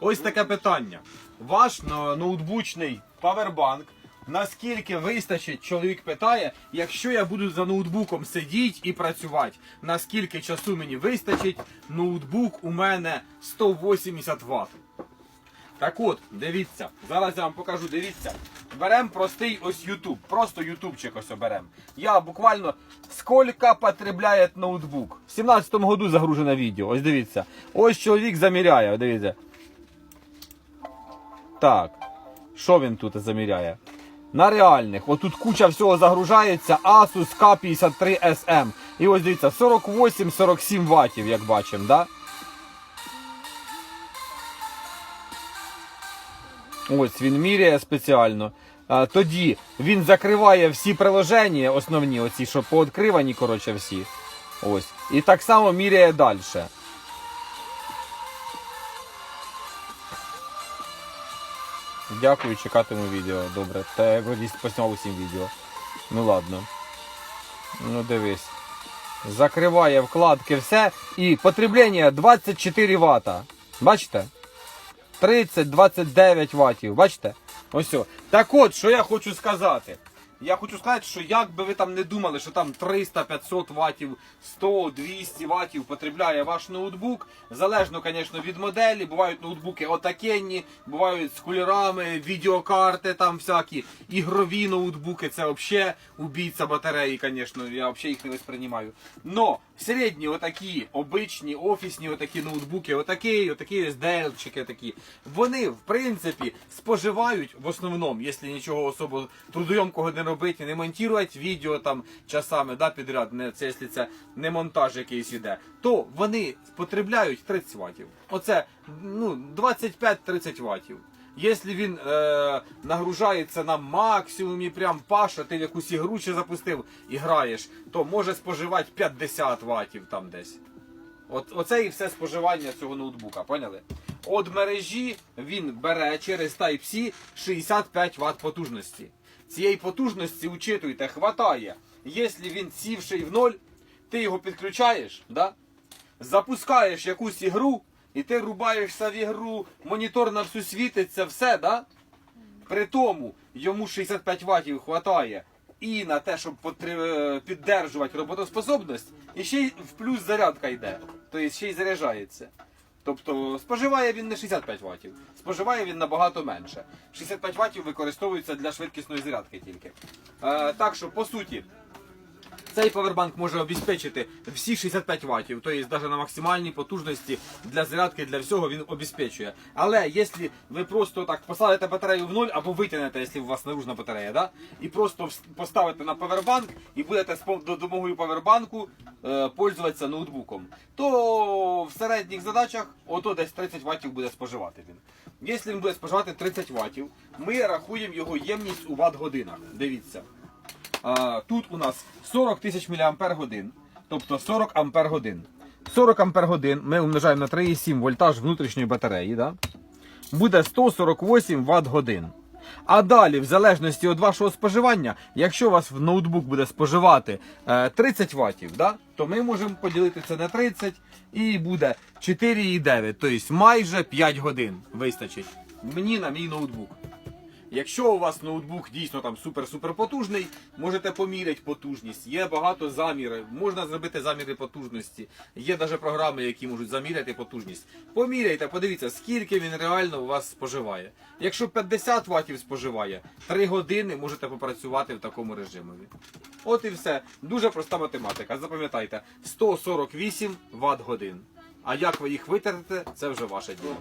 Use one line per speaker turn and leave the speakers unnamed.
Ось таке питання. Ваш ноутбучний павербанк. Наскільки вистачить, чоловік питає, якщо я буду за ноутбуком сидіти і працювати, наскільки часу мені вистачить, ноутбук у мене 180 Вт. Так от, дивіться, зараз я вам покажу, дивіться. Беремо простий ось YouTube, просто ютубчик ось беремо. Я буквально скільки потребляє ноутбук. В 17-му году загружене відео, ось дивіться. Ось чоловік заміряє, дивіться. Так, що він тут заміряє? На реальних, отут куча всього загружається, Asus K53SM. І ось дивіться, 48-47 ватів, як бачимо, да? Ось він міряє спеціально. Тоді він закриває всі приложення, основні, оці, що пооткривані, коротше, всі. Ось. І так само міряє далі. Дякую, чекатиму відео. Добре. Та я посняв усім відео. Ну ладно. Ну дивись. Закриває вкладки все. І потреблення 24 Вт. Бачите? 30-29 ватів. Бачите? Ось. Так от, що я хочу сказати. Я хочу сказати, що як би ви там не думали, що там 300-500 ватів, 100-200 ватів потребляє ваш ноутбук, залежно, звісно, від моделі. Бувають ноутбуки отакенні, бувають з кольорами, відеокарти там всякі, ігрові ноутбуки, це взагалі убійця батареї, звісно, я взагалі їх не восприймаю. Но середні отакі, обичні, офісні отакі ноутбуки, отакі, отакі ось делчики такі, вони, в принципі, споживають в основному, якщо нічого особо трудойомкого не робити, не монтувати відео там часами да, підряд, не, це, якщо це не монтаж якийсь іде, то вони потребляють 30 ватів. Оце ну, 25-30 ватів. Якщо він е, нагружається на максимумі, прям паша, ти в якусь ігру ще запустив і граєш, то може споживати 50 ватів там десь. От, оце і все споживання цього ноутбука, поняли? От мережі він бере через Type-C 65 Вт потужності. Цієї потужності, учитуйте, хватає. Якщо він сівший в ноль, ти його підключаєш, да? запускаєш якусь ігру, і ти рубаєшся в ігру, монітор на всю світиться, все, да? При тому йому 65 ватів хватає і на те, щоб е, піддержувати роботоспособність, і ще й в плюс зарядка йде. Тобто ще й заряджається. Тобто споживає він не 65 ватів, споживає він набагато менше. 65 ватів використовується для швидкісної зарядки тільки. Е, так що, по суті, цей павербанк може обезпечити всі 65 ватів, тобто навіть на максимальній потужності для зарядки, для всього він обезпечує. Але якщо ви просто так поставите батарею в ноль або витягнете, якщо у вас наружна батарея, да? і просто поставите на павербанк і будете з допомогою павербанку е, пользуватися ноутбуком, то в середніх задачах ото десь 30 ватів буде споживати він. Якщо він буде споживати 30 ватів, ми рахуємо його ємність у ватт-годинах. Дивіться. Тут у нас 40 тисяч мАч, тобто 40 ампер годин. 40 ампер годин ми умножаємо на 3,7 вольтаж внутрішньої батареї. Да? Буде 148 Вт годин. А далі, в залежності від вашого споживання, якщо у вас в ноутбук буде споживати е, 30 Вт, да, то ми можемо поділити це на 30 і буде 4,9, тобто майже 5 годин вистачить мені на мій ноутбук. Якщо у вас ноутбук дійсно там супер-супер потужний, можете поміряти потужність. Є багато замірів, можна зробити заміри потужності. Є навіть програми, які можуть заміряти потужність. Поміряйте, подивіться, скільки він реально у вас споживає. Якщо 50 ватів споживає, 3 години можете попрацювати в такому режимі. От і все. Дуже проста математика. Запам'ятайте, 148 Вт годин. А як ви їх витратите, це вже ваше діло.